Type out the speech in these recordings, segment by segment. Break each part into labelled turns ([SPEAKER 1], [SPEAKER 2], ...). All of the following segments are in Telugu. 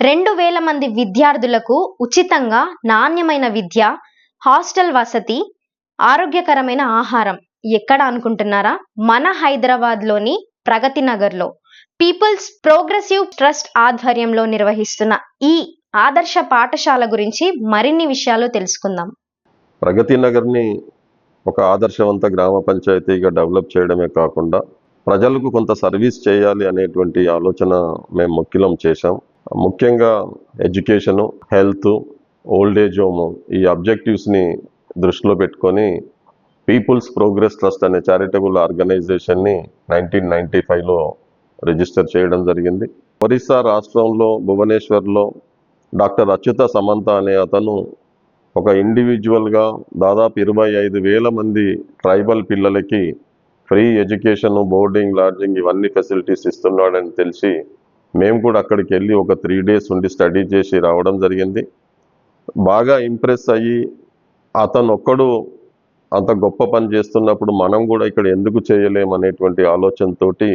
[SPEAKER 1] రెండు వేల మంది విద్యార్థులకు ఉచితంగా నాణ్యమైన విద్య హాస్టల్ వసతి ఆరోగ్యకరమైన ఆహారం. ఎక్కడ అనుకుంటున్నారా? మన హైదరాబాద్లోని ప్రగతి నగర్లో. పీపుల్స్ ప్రోగ్రెసివ్ ట్రస్ట్ ఆధ్వర్యంలో నిర్వహిస్తున్న ఈ ఆదర్శ పాఠశాల గురించి మరిన్ని విషయాలు తెలుసుకుందాం.
[SPEAKER 2] ప్రగతి నగర్ని ఒక ఆదర్శవంత గ్రామ పంచాయతీగా డెవలప్ చేయడమే కాకుండా ప్రజలకు కొంత సర్వీస్ చేయాలి అనేటువంటి ఆలోచన మేము ముఖ్యం చేశాం. ముఖ్యంగా education health old age home ఈ అబ్జెక్టివ్స్ని దృష్టిలో పెట్టుకొని పీపుల్స్ ప్రోగ్రెస్ ట్రస్ట్ అనే చారిటబుల్ ఆర్గనైజేషన్ని నైన్టీన్ నైంటీ ఫైవ్లో రిజిస్టర్ చేయడం జరిగింది. ఒరిస్సా రాష్ట్రంలో భువనేశ్వర్లో డాక్టర్ అచ్యుత సమంత అనే అతను ఒక ఇండివిజువల్గా దాదాపు ఇరవై ఐదు వేల మంది ట్రైబల్ పిల్లలకి ఫ్రీ ఎడ్యుకేషన్ బోర్డింగ్ లాడ్జింగ్ ఇవన్నీ ఫెసిలిటీస్ ఇస్తున్నాడని తెలిసి మేము కూడా అక్కడికి వెళ్ళి ఒక త్రీ డేస్ ఉండి స్టడీ చేసి రావడం జరిగింది. బాగా ఇంప్రెస్ అయ్యి అతను ఒక్కడు అంత గొప్ప పని చేస్తున్నప్పుడు మనం కూడా ఇక్కడ ఎందుకు చేయలేమనేటువంటి ఆలోచనతో ఆలోచనతోటి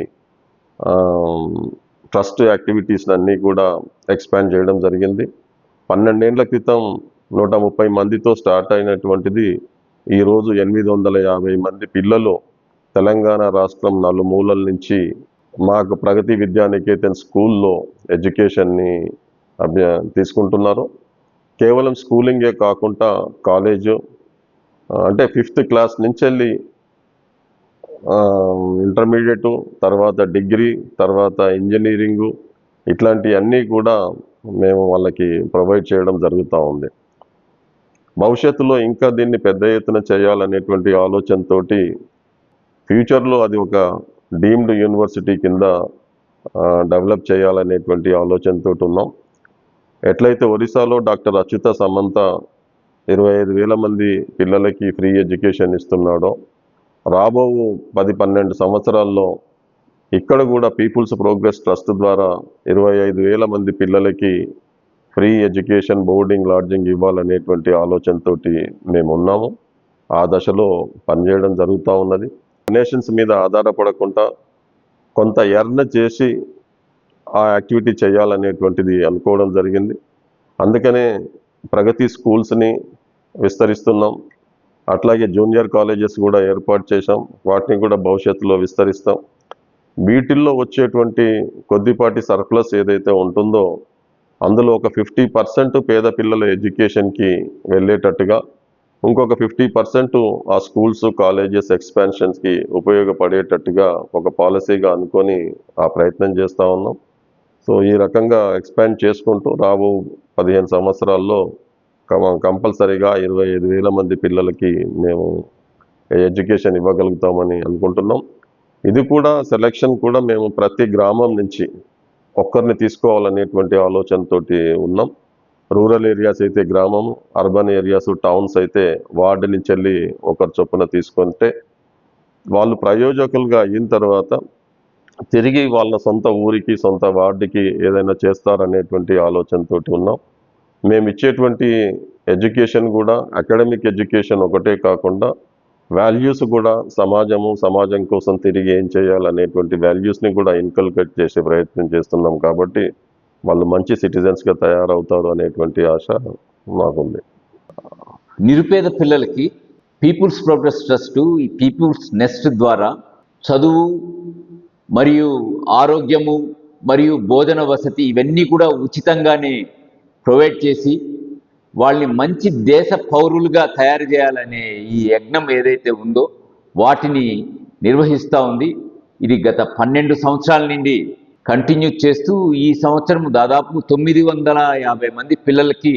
[SPEAKER 2] ట్రస్ట్ యాక్టివిటీస్ అన్నీ కూడా ఎక్స్పాండ్ చేయడం జరిగింది. పన్నెండేళ్ళ క్రితం నూట ముప్పై మందితో స్టార్ట్ అయినటువంటిది ఈరోజు ఎనిమిది వందల యాభై మంది పిల్లలు తెలంగాణ రాష్ట్రం నలుమూలల నుంచి మాకు ప్రగతి విద్యానికేతన్ స్కూల్లో ఎడ్యుకేషన్ని అభ్య తీసుకుంటున్నారు. కేవలం స్కూలింగే కాకుండా కాలేజు అంటే ఫిఫ్త్ క్లాస్ నుంచి వెళ్ళి ఇంటర్మీడియట్ తర్వాత డిగ్రీ తర్వాత ఇంజనీరింగు ఇట్లాంటివన్నీ కూడా మేము వాళ్ళకి ప్రొవైడ్ చేయడం జరుగుతూ ఉంది. భవిష్యత్తులో ఇంకా దీన్ని పెద్ద ఎత్తున చేయాలనేటువంటి ఆలోచనతోటి ఫ్యూచర్లో అది ఒక డీమ్డ్ యూనివర్సిటీ కింద డెవలప్ చేయాలనేటువంటి ఆలోచనతో ఉన్నాం. ఎట్లయితే ఒరిస్సాలో డాక్టర్ అచ్యుత సమంత ఇరవై ఐదు వేల మంది పిల్లలకి ఫ్రీ ఎడ్యుకేషన్ ఇస్తున్నాడో రాబో పది పన్నెండు సంవత్సరాల్లో ఇక్కడ కూడా పీపుల్స్ ప్రోగ్రెస్ ట్రస్ట్ ద్వారా ఇరవై ఐదు వేల మంది పిల్లలకి ఫ్రీ ఎడ్యుకేషన్ బోర్డింగ్ లాడ్జింగ్ ఇవ్వాలనేటువంటి ఆలోచనతోటి మేము ఉన్నాము ఆ దశలో పనిచేయడం జరుగుతూ ఉన్నది. డొనేషన్స్ మీద ఆధారపడకుండా కొంత ఎర్న్ చేసి ఆ యాక్టివిటీ చేయాలనేటువంటిది అనుకోవడం జరిగింది. అందుకనే ప్రగతి స్కూల్స్ని విస్తరిస్తున్నాం. అట్లాగే జూనియర్ కాలేజెస్ కూడా ఏర్పాటు చేశాం. వాటిని కూడా భవిష్యత్తులో విస్తరిస్తాం. వీటిల్లో వచ్చేటువంటి కొద్దిపాటి సర్ప్లస్ ఏదైతే ఉంటుందో అందులో ఒక ఫిఫ్టీ పర్సెంట్ పేద పిల్లల ఎడ్యుకేషన్కి వెళ్ళేటట్టుగా ఇంకొక ఫిఫ్టీ పర్సెంట్ ఆ స్కూల్స్ కాలేజెస్ ఎక్స్పాన్షన్స్కి ఉపయోగపడేటట్టుగా ఒక పాలసీగా అనుకొని ఆ ప్రయత్నం చేస్తూ ఉన్నాం. సో ఈ రకంగా ఎక్స్పాండ్ చేసుకుంటూ రాబో పదిహేను సంవత్సరాల్లో కంపల్సరీగా ఇరవై ఐదు వేల మంది పిల్లలకి మేము ఎడ్యుకేషన్ ఇవ్వగలుగుతామని అనుకుంటున్నాం. ఇది కూడా సెలక్షన్ కూడా మేము ప్రతి గ్రామం నుంచి ఒక్కరిని తీసుకోవాలనేటువంటి ఆలోచనతోటి ఉన్నాం. రూరల్ ఏరియాస్ అయితే గ్రామం అర్బన్ ఏరియాస్ టౌన్స్ అయితే వార్డు నుంచి వెళ్ళి ఒకరి చొప్పున తీసుకుంటే వాళ్ళు ప్రయోజకులుగా అయిన తర్వాత తిరిగి వాళ్ళ సొంత ఊరికి సొంత వార్డుకి ఏదైనా చేస్తారనేటువంటి ఆలోచనతోటి ఉన్నాం. మేము ఇచ్చేటువంటి ఎడ్యుకేషన్ కూడా అకాడమిక్ ఎడ్యుకేషన్ ఒకటే కాకుండా వాల్యూస్ కూడా సమాజము సమాజం కోసం తిరిగి ఏం చేయాలనేటువంటి వాల్యూస్ని కూడా ఇన్కల్కేట్ చేసే ప్రయత్నం చేస్తున్నాం కాబట్టి వాళ్ళు మంచి సిటిజన్స్గా తయారవుతారు అనేటువంటి ఆశ మాకుంది.
[SPEAKER 3] నిరుపేద పిల్లలకి పీపుల్స్ ప్రోగ్రెస్ ట్రస్ట్ ఈ పీపుల్స్ నెస్ట్ ద్వారా చదువు మరియు ఆరోగ్యము మరియు భోజన వసతి ఇవన్నీ కూడా ఉచితంగానే ప్రొవైడ్ చేసి వాళ్ళని మంచి దేశ పౌరులుగా తయారు చేయాలనే ఈ యజ్ఞం ఏదైతే ఉందో వాటిని నిర్వహిస్తూ ఉంది. ఇది గత పన్నెండు సంవత్సరాల నుండి కంటిన్యూ చేస్తూ ఈ సంవత్సరం దాదాపు తొమ్మిది వందల యాభై మంది పిల్లలకి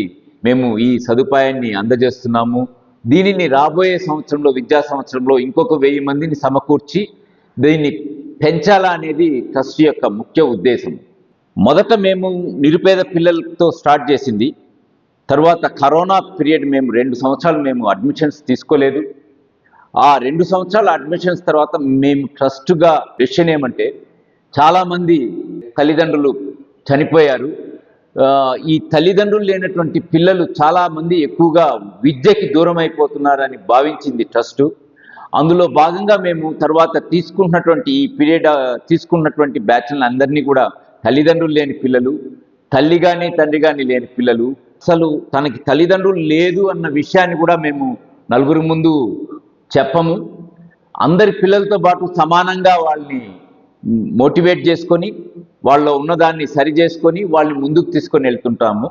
[SPEAKER 3] మేము ఈ సదుపాయాన్ని అందజేస్తున్నాము. దీనిని రాబోయే సంవత్సరంలో విద్యా సంవత్సరంలో ఇంకొక వెయ్యి మందిని సమకూర్చి దీన్ని పెంచాలా అనేది ట్రస్ట్ యొక్క ముఖ్య ఉద్దేశం. మొదట మేము నిరుపేద పిల్లలతో స్టార్ట్ చేసింది. తర్వాత కరోనా పీరియడ్ మేము రెండు సంవత్సరాలు మేము అడ్మిషన్స్ తీసుకోలేదు. ఆ రెండు సంవత్సరాల అడ్మిషన్స్ తర్వాత మేము ట్రస్ట్గా డెసిషన్ ఏమంటే చాలామంది తల్లిదండ్రులు చనిపోయారు. ఈ తల్లిదండ్రులు లేనటువంటి పిల్లలు చాలామంది ఎక్కువగా విద్యకి దూరం అయిపోతున్నారని భావించింది ట్రస్ట్. అందులో భాగంగా మేము తర్వాత తీసుకున్నటువంటి ఈ పీరియడ్ తీసుకున్నటువంటి బ్యాచ్లను అందరినీ కూడా తల్లిదండ్రులు లేని పిల్లలు తల్లి కానీ తండ్రి కానీ లేని పిల్లలు అసలు తనకి తల్లిదండ్రులు లేదు అన్న విషయాన్ని కూడా మేము నలుగురి ముందు చెప్పము. అందరి పిల్లలతో పాటు సమానంగా వాళ్ళని మోటివేట్ చేసుకొని వాళ్ళ ఉన్నదాన్ని సరి చేసుకొని వాళ్ళని ముందుకు తీసుకొని వెళ్తుంటాము.